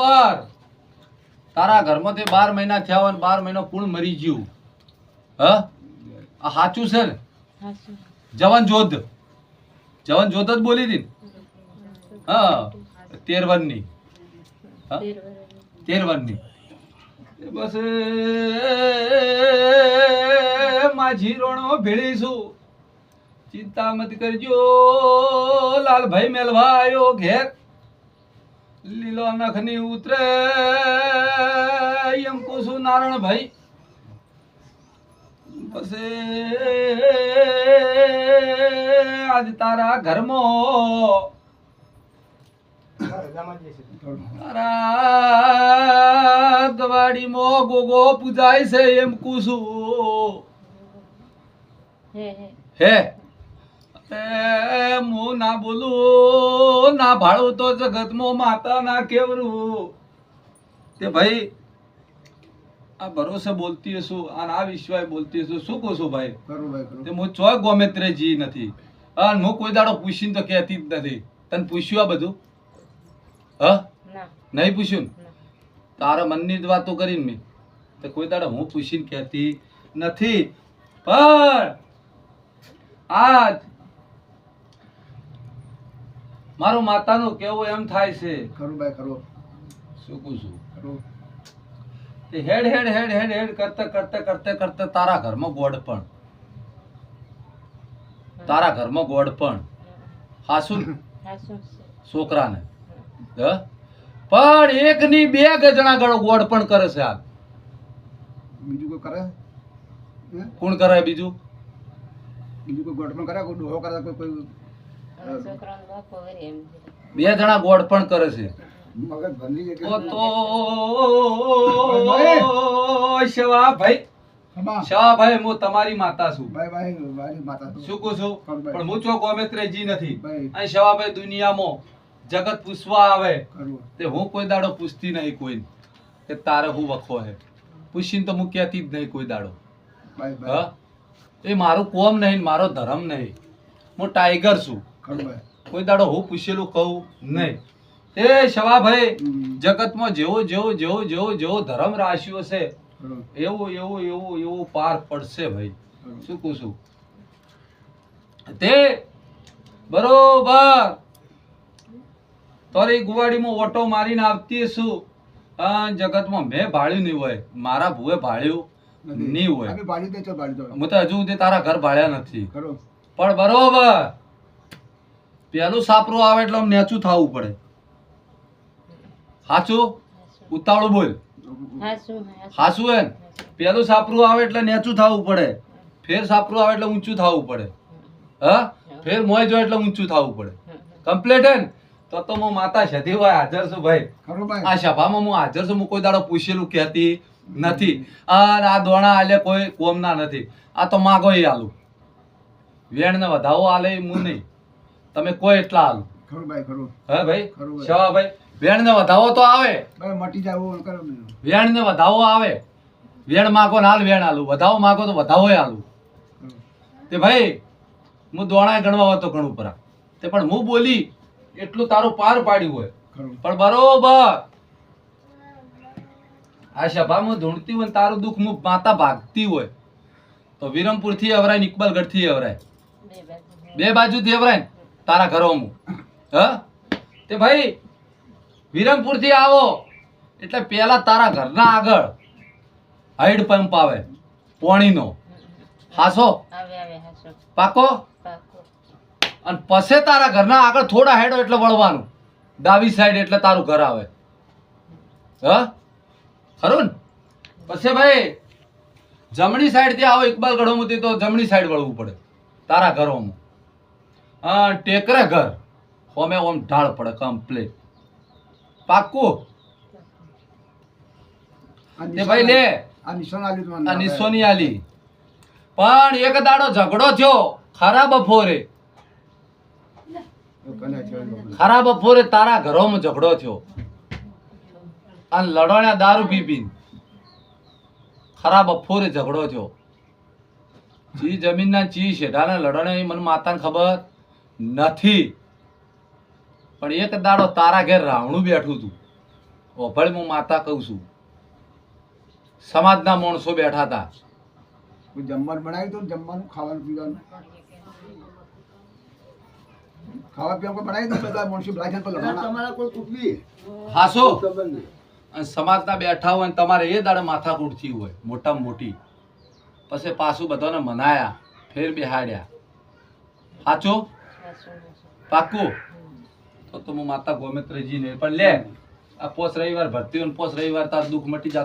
બરોબર તારા ઘરમાં તે બાર મહિના થયા હોય બાર મહિનો કુણ મરી ગયું? હ? આ સાચું છે ને? જવાન જોધ. જવાન જોધ જ બોલી હતી હા. તેર વનની તેર વનની બસ માજી રોણો ભેળીશું. ચિંતા મત કરજો લાલભાઈ મેલવાયો ઘેર. લીલો નખની ઉતરે. એમ કુસુ નારણભાઈ પછી આજ તારા ઘરમાં તારા દવાડીમાં ગોગો પૂજાય છે એમ કુસુ હે? હે ના બોલું ના ભાડું તો જગતમાં માતા ના કેવરું. તે ભાઈ આ ભરોસે બોલતી હશું અને આ વિશ્વાય બોલતી હશું શું કહું છું ભાઈ? તે હું ચોય ગોમેત્રે જી નથી અને હું કોઈ દાડો પૂછીને તો કહેતી જ નથી. તને પૂછ્યું આ બધું? હ? ના. નહીં પૂછ્યું? તારા મનની જ વાતો કરીને મેં. તો કોઈ દાડો હું પૂછીને કહેતી નથી. પણ આજ મારું માતાનું કેવું એમ થાય છે? ખરું ભાઈ ખરું શું કહું છું ખરું હેડ હેડ હેડ હેડ હેડ કરતે કરતે કરતે કરતે તારા ઘરમાં ગોડ પણ. તારા ઘરમાં ગોડ પણ. હાસુ ને? હાચું છે. છોકરાને પણ એક ની બે ગજણા ગળો ગોડ પણ કરે છે આ. બીજું કોઈ કરે? કોણ કરે બીજું? બીજું કોઈ ગોઠવણ કરે? કોઈ ડોહો કરે? કોઈ કોઈ બે જણા ગોળ પણ કરે છે. ભાઈ. હું તમારી માતા છું. શું કહું છું? પણ હું ચોક ગોમેત્રે જી નથી અને શવાભાઈ દુનિયામાં જગત પૂછવા આવે તે હું કોઈ દાડો પૂછતી નહીં કોઈ કે તારે હું વખો હે? પૂછીને તો હું કહેતી જ નહીં કોઈ દાડો. એ મારું કોમ નહીં મારો ધર્મ નહીં. હું ટાઈગર છું. કોઈ દાડો હું પૂછેલું કહું? નહીં. એ શવાભાઈ જગતમાં જેવો જેવો જેવો જેવો જેવો ધર્મ રાશિઓ છે એવો એવો એવો એવો પાર પડશે ભાઈ. શું કહું છું? તે બરોબર. તારી ગુવાડીમાં ઓટો મારીને આવતી છું જગતમાં મેં ભાળ્યું નહીં હોય. મારા ભુએ ભાળ્યું. નહીં હોય. હું તો હજુ સુધી તારા ઘર ભાળ્યા નથી. પણ બરોબર. પેલું સાપરું આવે એટલે નેચું થવું પડે. હાચું? ઉતાવળું બોલ. હાચું એમ. પેલું સાપરું આવે એટલે નેચું થવું પડે. ફેર સાપરું આવે એટલે ઊંચું થવું પડે. હા? ફેર મોય જો એટલે ઊંચું થવું પડે. કમ્પ્લીટ હે ને? તો તો હું માતા સધી હોય હાજર છું ભાઈ. આ સભામાં હું હાજર છું હું કોઈ દાડો પૂછેલું કહેતી નથી. આ દોણા આલે કોઈ કોમના નથી. આ તો માગો એ આલું. વેણ ને વધાવો આલે હું નહીં. તમે કોઈ એટલા ખરું ભાઈ ખરું. હે ભાઈ? શવા ભાઈ. વેણ ને વધાવો તો આવે. મટી જાય એવું કરો ને. વેણ ને વધાવો આવે. વેણ માગો ને હાલ વેણ આલું. વધાવો માગો તો વધાવો આલું. તે ભાઈ હું દોણા ગણવા હોય ઘણું પરા. તે પણ હું બોલી એટલું તારું પાર પાડ્યું હોય. પણ બરોબર. આ સભામાં ધૂણતી હોય તારું દુઃખ હું માતા ભાગતી હોય. તો વિરમપુરથી અવરાય ને ઇકબાલગઢથી અવરાય. બે બાજુ. થી અવરાય તારા ઘરોમાં. હ? તે ભાઈ વિરમપુરથી આવો. એટલે પહેલાં તારા ઘરના આગળ હાઈડ પંપ આવે પોણીનો. હાસો. પાકો? અને પછી તારા ઘરના આગળ થોડા હેડો એટલે વળવાનું. ડાબી સાઈડ એટલે તારું ઘર આવે. હ? ખરું ને? પછી ભાઈ જમણી સાઈડથી આવો ઇકબાલ ગઢોમાંથી તો જમણી સાઈડ વળવું પડે તારા ઘરોમાં. ટેકરે ઘર. હોમે ઓમ ઢાળ પડે કમ્પ્લીટ પાક્કું? તે ભાઈ લે. આ નિશાન આલી પણ એક દાડો ઝઘડો થયો. ખરા લોકો. ખરા બપોરે તારા ઘરોમાં ઝઘડો થયો. અને લડોણ્યા દારૂ પી પીને. ખરા બપોરે ઝઘડો થયો. ચી જમીનના ચી શેઢાના લડોણ્યા મને માતાને ખબર? નથી. પણ એક દાડો તારા ઘેર રાવણું બેઠું હતું ઓભળ હું માતા કહું છું. સમાજના માણસો બેઠા હતા. જમવાનું બનાવ્યું હતું જમવાનું ખાવાનું પીવાનું? ખાવા પીવાનું કોઈ બનાવ્યું બધા માણસો બધા પર તમારા કોઈ કુટલી. હાસો. અને સમાજના બેઠા હોય ને તમારે એ દાડે માથાકૂટ થઈ હોય મોટામાં મોટી. પછી પાછું બધાને મનાયા ફેર બેહાડ્યા. સાચું હમ. તો તો હું માતા ગોમિત્રજી ને પણ લે આ પોસ રવિવાર ભરતી હોય પોસ રવિવાર તાર દુઃખ મટી જતું